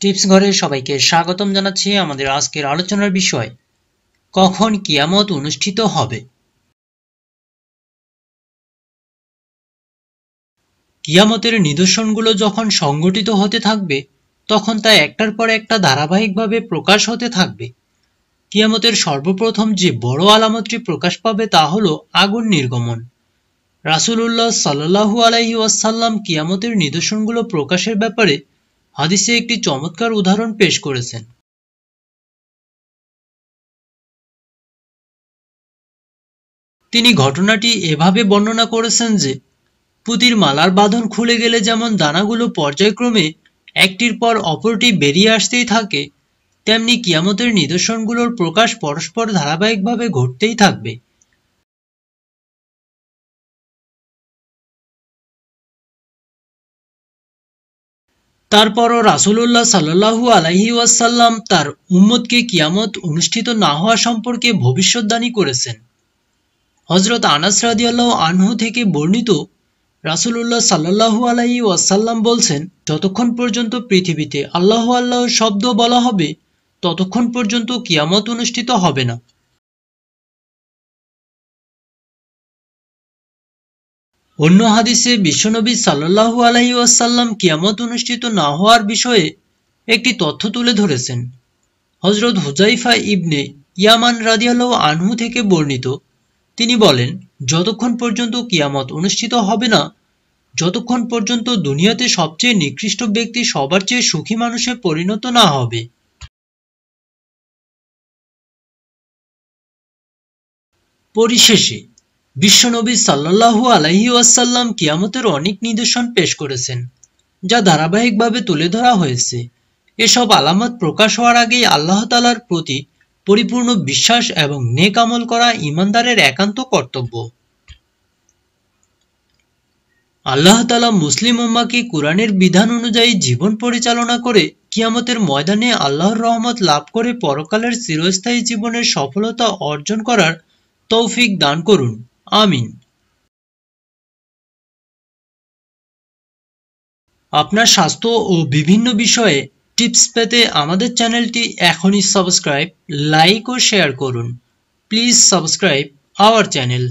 Tips ঘরে সবাইকে স্বাগতম জানাচ্ছি আমাদের আজকের আলোচনার বিষয়, কখন কিয়ামত অনুষ্ঠিত হবে? কিয়ামতের নিদর্শনগুলো যখন সংগঠিত হতে থাকবে, তখন তা একটার পর একটা ধারাবাহিকভাবে প্রকাশ হতে থাকবে। কিয়ামতের সর্বপ্রথম যে বড় আলামতটি প্রকাশ পাবে তা হল আগুন নির্গমন। রাসুলুল্লাহ সাল্লাহু আলাইহি ওয়াসাল্লাম কিয়ামতের নিদর্শনগুলো প্রকাশের ব্যাপারে হাদিসে একটি চমৎকার উদাহরণ পেশ করেছেন। তিনি ঘটনাটি এভাবে বর্ণনা করেছেন যে, পুতির মালার বাঁধন খুলে গেলে যেমন দানাগুলো পর্যায়ক্রমে একটির পর অপরটি বেরিয়ে আসতেই থাকে, তেমনি কিয়ামতের নিদর্শনগুলোর প্রকাশ পরস্পর ধারাবাহিকভাবে ঘটতেই থাকবে। তারপরও রাসুলুল্লাহ সাল্লু আলাহি ওয়াসাল্লাম তার উম্মদকে কিয়ামত অনুষ্ঠিত না হওয়া সম্পর্কে ভবিষ্যৎবাণী করেছেন। হজরত আনাস রাদিয়াল্লাহ আনহু থেকে বর্ণিত রাসুলুল্লাহ সাল্লাহু আলাহি ওয়াসাল্লাম বলছেন, যতক্ষণ পর্যন্ত পৃথিবীতে আল্লাহ আল্লাহ শব্দ বলা হবে, ততক্ষণ পর্যন্ত কিয়ামত অনুষ্ঠিত হবে না। অন্য হাদিসে বিশ্বনবী সাল্লাহু আলহি আসাল্লাম কিয়ামত অনুষ্ঠিত না হওয়ার বিষয়ে একটি তথ্য তুলে ধরেছেন। হজরত হুজাইফা ইবনে ইয়ামান রাদিয়াল্লাহ আনহু থেকে বর্ণিত, তিনি বলেন, যতক্ষণ পর্যন্ত কিয়ামত অনুষ্ঠিত হবে না, যতক্ষণ পর্যন্ত দুনিয়াতে সবচেয়ে নিকৃষ্ট ব্যক্তি সবার চেয়ে সুখী মানুষে পরিণত না হবে। পরিশেষে বিশ্বনবী সাল্লাহু আলাহি ওয়াসাল্লাম কিয়ামতের অনেক নিদর্শন পেশ করেছেন, যা ধারাবাহিকভাবে তুলে ধরা হয়েছে। এসব আলামত প্রকাশ হওয়ার আগেই আল্লাহ তালার প্রতি পরিপূর্ণ বিশ্বাস এবং নেক আমল করা ইমানদারের একান্ত কর্তব্য। আল্লাহ তালা মুসলিম উম্মাকে কোরআনের বিধান অনুযায়ী জীবন পরিচালনা করে কিয়ামতের ময়দানে আল্লাহর রহমত লাভ করে পরকালের চিরস্থায়ী জীবনের সফলতা অর্জন করার তৌফিক দান করুন। আমিন। আপনার স্বাস্থ্য ও বিভিন্ন বিষয়ে টিপস পেতে আমাদের চ্যানেলটি এখনই সাবস্ক্রাইব, লাইক ও শেয়ার করুন। Please subscribe our channel.